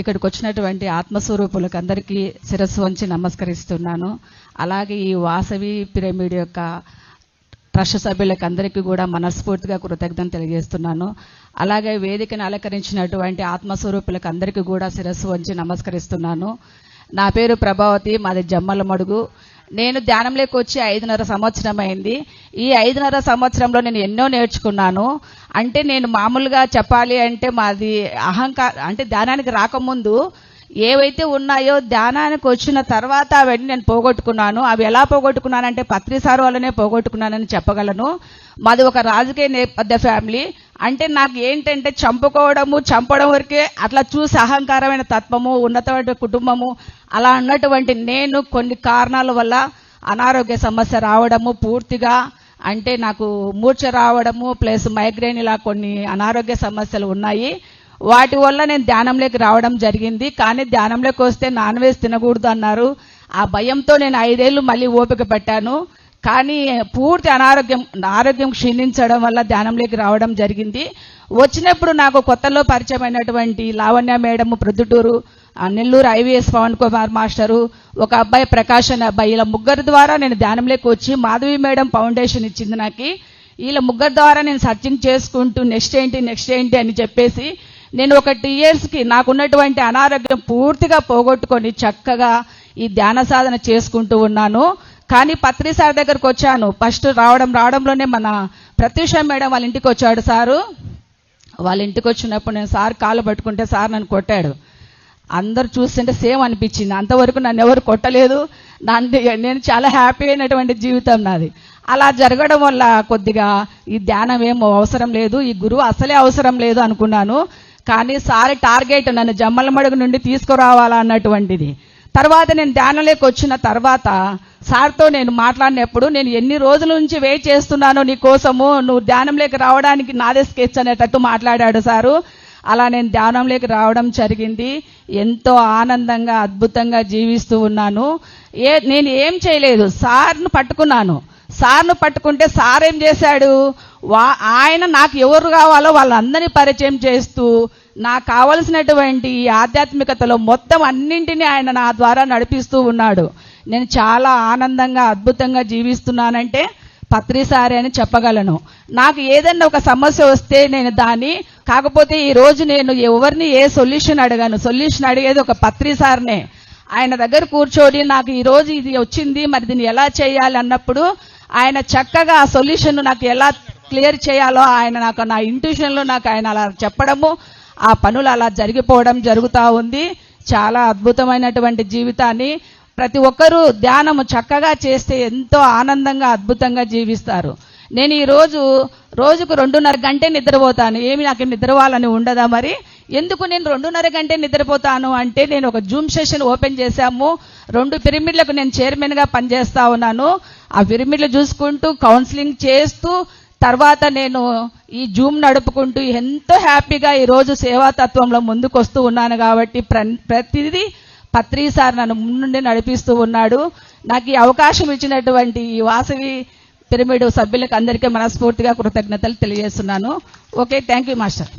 ఇక్కడికి వచ్చినటువంటి ఆత్మస్వరూపులకు అందరికీ శిరస్సు వంచి నమస్కరిస్తున్నాను. అలాగే ఈ వాసవి పిరమిడ్ యొక్క ట్రస్ట్ సభ్యులకు అందరికీ కూడా మనస్ఫూర్తిగా కృతజ్ఞతలు తెలియజేస్తున్నాను. అలాగే వేదికను అలంకరించినటువంటి ఆత్మస్వరూపులకు అందరికీ కూడా శిరస్సు వంచి నమస్కరిస్తున్నాను. నా పేరు ప్రభావతి మాది జమ్మల మడుగు నేను ధ్యానంలోకి వచ్చి ఐదున్నర సంవత్సరం అయింది. ఈ ఐదున్నర సంవత్సరంలో నేను ఎన్నో నేర్చుకున్నాను. అంటే నేను మామూలుగా చెప్పాలి అంటే మాది అహంకార అంటే ధ్యానానికి రాకముందు ఏవైతే ఉన్నాయో ధ్యానానికి వచ్చిన తర్వాత అవన్నీ నేను పోగొట్టుకున్నాను. అవి ఎలా పోగొట్టుకున్నానంటే పత్రిసారు వల్లనే పోగొట్టుకున్నానని చెప్పగలను. మాది ఒక రాజకీయ నేపథ్య ఫ్యామిలీ. అంటే నాకు ఏంటంటే చంపుకోవడము చంపడం వరకే అట్లా చూసి అహంకారమైన తత్వము ఉన్నతమైన కుటుంబము అలా ఉన్నటువంటి నేను కొన్ని కారణాల వల్ల అనారోగ్య సమస్య రావడము పూర్తిగా అంటే నాకు మూర్ఛ రావడము ప్లస్ మైగ్రేన్ ఇలా కొన్ని అనారోగ్య సమస్యలు ఉన్నాయి. వాటి వల్ల నేను ధ్యానంలోకి రావడం జరిగింది. కానీ ధ్యానంలోకి వస్తే నాన్ వెజ్ తినకూడదు అన్నారు. ఆ భయంతో నేను ఐదేళ్ళు మళ్ళీ ఓపిక పెట్టాను. కానీ పూర్తి అనారోగ్యం ఆరోగ్యం క్షీణించడం వల్ల ధ్యానంలోకి రావడం జరిగింది. వచ్చినప్పుడు నాకు కొత్తలో పరిచయమైనటువంటి Lavanya madam Proddatur Nellore IVS Pavan Kumar master ఒక అబ్బాయి ప్రకాష్ అనే అబ్బాయి. ఇలా ముగ్గురు ద్వారా నేను ధ్యానంలోకి వచ్చి మాధవి మేడం ఫౌండేషన్ ఇచ్చింది నాకు. వీళ్ళ ముగ్గురు ద్వారా నేను సర్చింగ్ చేసుకుంటూ నెక్స్ట్ ఏంటి నెక్స్ట్ ఏంటి అని చెప్పేసి నేను ఒక టూ ఇయర్స్కి నాకున్నటువంటి అనారోగ్యం పూర్తిగా పోగొట్టుకొని చక్కగా ఈ ధ్యాన సాధన చేసుకుంటూ ఉన్నాను. కానీ పత్రి సార్ దగ్గరకు వచ్చాను. ఫస్ట్ రావడం రావడంలోనే మన ప్రత్యూష మేడం వాళ్ళ ఇంటికి వచ్చాడు సారు. వాళ్ళ ఇంటికి వచ్చినప్పుడు నేను సార్ కాలు పట్టుకుంటే సార్ నన్ను కొట్టాడు. అందరు చూస్తుంటే సేమ్ అనిపించింది. అంతవరకు నన్ను ఎవరు కొట్టలేదు. దాన్ని నేను చాలా హ్యాపీ అయినటువంటి జీవితం నాది. అలా జరగడం వల్ల కొద్దిగా ఈ ధ్యానం ఏం అవసరం లేదు. ఈ గురువు అసలే అవసరం లేదు అనుకున్నాను. కానీ సారి టార్గెట్ నన్ను జమ్మల మడుగు నుండి తీసుకురావాలా అన్నటువంటిది తర్వాత నేను ధ్యానంలోకి వచ్చిన తర్వాత సార్తో నేను మాట్లాడినప్పుడు నేను ఎన్ని రోజుల నుంచి వెయిట్ చేస్తున్నానో నీ కోసము నువ్వు ధ్యానంలోకి రావడానికి నాదే స్కెచ్ అనేటట్టు మాట్లాడాడు సారు. అలా నేను ధ్యానంలోకి రావడం జరిగింది. ఎంతో ఆనందంగా అద్భుతంగా జీవిస్తూ ఉన్నాను. ఏ నేను ఏం చేయలేదు. సార్ను పట్టుకున్నాను. సార్ను పట్టుకుంటే సార్ ఏం చేశాడు? వా ఆయన నాకు ఎవరు కావాలో వాళ్ళందరినీ పరిచయం చేస్తూ నాకు కావలసినటువంటి ఆధ్యాత్మికతలో మొత్తం అన్నింటినీ ఆయన నా ద్వారా నడిపిస్తూ ఉన్నాడు. నేను చాలా ఆనందంగా అద్భుతంగా జీవిస్తున్నానంటే పత్రిసారి అని చెప్పగలను. నాకు ఏదైనా ఒక సమస్య వస్తే నేను దాన్ని కాకపోతే ఈ రోజు నేను ఎవరిని ఏ సొల్యూషన్ అడిగాను? సొల్యూషన్ అడిగేది ఒక పత్రి సార్నే. ఆయన దగ్గర కూర్చొని నాకు ఈ రోజు ఇది వచ్చింది మరి దీన్ని ఎలా చేయాలి అన్నప్పుడు ఆయన చక్కగా ఆ సొల్యూషన్ నాకు ఎలా క్లియర్ చేయాలో ఆయన నాకు నా ఇంట్యూషన్లో నాకు ఆయన అలా చెప్పడము ఆ పనులు అలా జరిగిపోవడం జరుగుతూ ఉంది. చాలా అద్భుతమైనటువంటి జీవితాన్ని ప్రతి ఒక్కరూ ధ్యానము చక్కగా చేస్తే ఎంతో ఆనందంగా అద్భుతంగా జీవిస్తారు. నేను ఈరోజు రోజుకు రెండున్నర గంటే నిద్రపోతాను. ఏమి నాకు నిద్రవాలని ఉండదా మరి? ఎందుకు నేను రెండున్నర గంటే నిద్రపోతాను అంటే నేను ఒక జూమ్ సెషన్ ఓపెన్ చేశాము. రెండు పిరమిడ్లకు నేను చైర్మన్గా పనిచేస్తా ఉన్నాను. ఆ పిరమిడ్లు చూసుకుంటూ కౌన్సిలింగ్ చేస్తూ తర్వాత నేను ఈ జూమ్ నడుపుకుంటూ ఎంతో హ్యాపీగా ఈరోజు సేవాతత్వంలో ముందుకు వస్తూ ఉన్నాను కాబట్టి ప్ర- ప్రతిదీ పత్రి సార్ నన్ను ముందుండి నడిపిస్తూ ఉన్నాడు. నాకు ఈ అవకాశం ఇచ్చినటువంటి ఈ వాసవి పిరమిడ్ సభ్యులకు అందరికీ మనస్ఫూర్తిగా కృతజ్ఞతలు తెలియజేస్తున్నాను. Okay thank you master